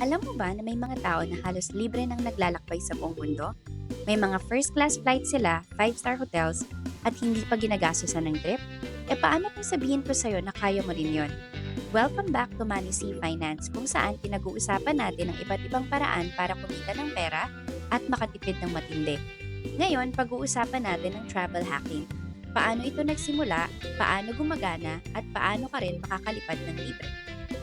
Alam mo ba na may mga tao na halos libre nang naglalakbay sa buong mundo? May mga first class flights sila, 5-star hotels, at hindi pa ginagastosan ng trip? E paano kung sabihin ko sa'yo na kaya mo rin yon? Welcome back to Money C Finance kung saan pinag-uusapan natin ang iba't ibang paraan para kumita ng pera at makatipid ng matindi. Ngayon, pag-uusapan natin ang travel hacking. Paano ito nagsimula, paano gumagana, at paano ka rin makakalipad ng libre.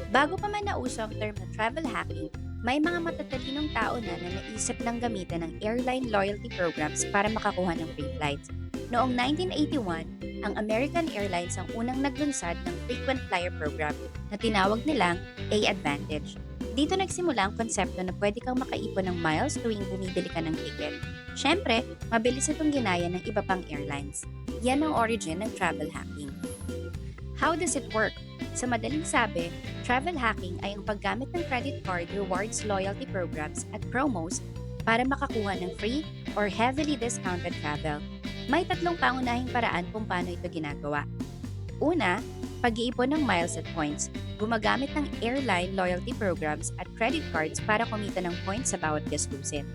Bago pa man nauso ang term na travel hacking, may mga matatalinong tao na na naisip ng gamitan ng airline loyalty programs para makakuha ng free flights. Noong 1981, ang American Airlines ang unang naglunsad ng frequent flyer program na tinawag nilang A-Advantage. Dito nagsimula ang konsepto na pwede kang makaipon ng miles tuwing bumibili ka ng ticket. Siyempre, mabilis itong ginaya ng iba pang airlines. Yan ang origin ng travel hacking. How does it work? Sa madaling sabi, travel hacking ay ang paggamit ng credit card rewards loyalty programs at promos para makakuha ng free or heavily discounted travel. May tatlong pangunahing paraan kung paano ito ginagawa. Una, pag-iipon ng miles at points. Gumagamit ng airline loyalty programs at credit cards para kumita ng points sa bawat gastusin.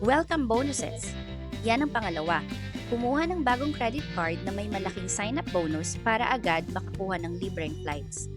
Welcome bonuses. Yan ang pangalawa. Kumuha ng bagong credit card na may malaking sign-up bonus para agad makakuha ng libreng flights.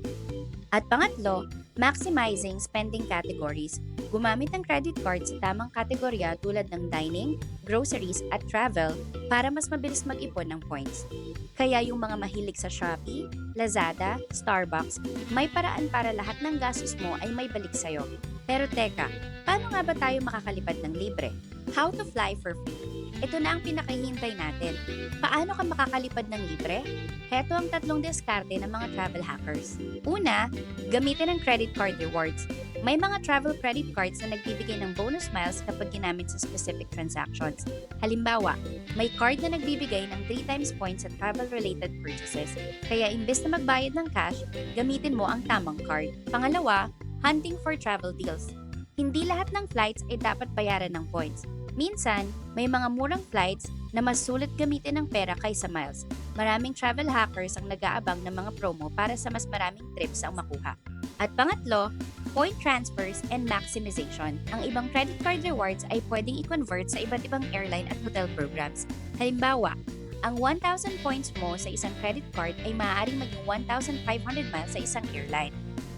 At pangatlo, maximizing spending categories. Gumamit ng credit card sa tamang kategorya tulad ng dining, groceries at travel para mas mabilis mag-ipon ng points. Kaya yung mga mahilig sa Shopee, Lazada, Starbucks, may paraan para lahat ng gastos mo ay may balik sa'yo. Pero teka, paano nga ba tayo makakalipad ng libre? How to fly for free. Ito na ang pinakahintay natin. Paano ka makakalipad ng libre? Heto ang tatlong diskarte ng mga travel hackers. Una, gamitin ang credit card rewards. May mga travel credit cards na nagbibigay ng bonus miles kapag ginamit sa specific transactions. Halimbawa, may card na nagbibigay ng 3 times points sa travel-related purchases. Kaya imbes na magbayad ng cash, gamitin mo ang tamang card. Pangalawa, hunting for travel deals. Hindi lahat ng flights ay dapat bayaran ng points. Minsan, may mga murang flights na mas sulit gamitin ng pera kaysa miles. Maraming travel hackers ang nag-aabang ng mga promo para sa mas maraming trips ang makuha. At pangatlo, point transfers and maximization. Ang ibang credit card rewards ay pwedeng i-convert sa iba't ibang airline at hotel programs. Halimbawa, ang 1,000 points mo sa isang credit card ay maaaring maging 1,500 miles sa isang airline.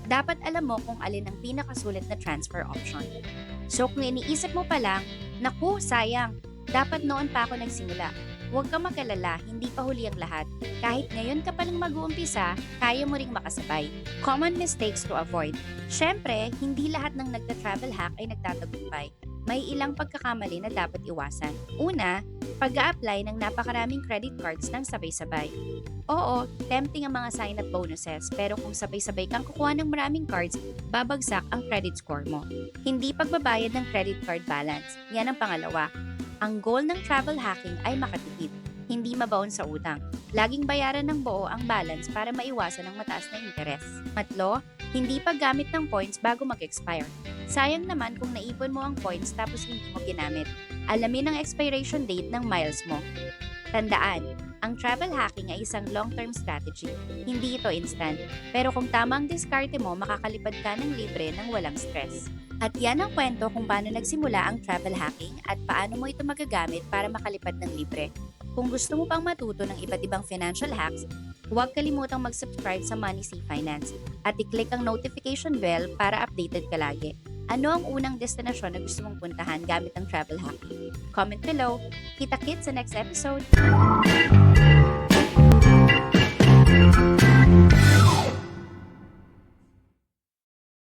Dapat alam mo kung alin ang pinakasulit na transfer option. So kung iniisip mo pa lang, naku, sayang, dapat noon pa ako nagsimula. Huwag kang magalala, hindi pa huli ang lahat. Kahit ngayon ka pa lang mag-uumpisa, kaya mo ring makasabay. Common mistakes to avoid. Siyempre, hindi lahat ng nagta-travel hack ay nagtatagumpay. May ilang pagkakamali na dapat iwasan. Una, pag apply ng napakaraming credit cards ng sabay-sabay. Oo, tempting ang mga sign-up bonuses, pero kung sabay-sabay kang kukuha ng maraming cards, babagsak ang credit score mo. Hindi pagbabayad ng credit card balance. Yan ang pangalawa. Ang goal ng travel hacking ay makatipid, hindi mabaon sa utang. Laging bayaran ng buo ang balance para maiwasan ang mataas na interes. Matlo, hindi paggamit ng points bago mag-expire. Sayang naman kung naipon mo ang points tapos hindi mo ginamit. Alamin ang expiration date ng miles mo. Tandaan, ang travel hacking ay isang long-term strategy. Hindi ito instant. Pero kung tama ang diskarte mo, makakalipad ka ng libre ng walang stress. At yan ang kwento kung paano nagsimula ang travel hacking at paano mo ito magagamit para makalipad ng libre. Kung gusto mo pang matuto ng iba't ibang financial hacks, huwag kalimutang mag-subscribe sa Money Sea Finance at i-click ang notification bell para updated ka lagi. Ano ang unang destinasyon na gusto mong puntahan gamit ang travel hack? Comment below. Kita-kit sa next episode!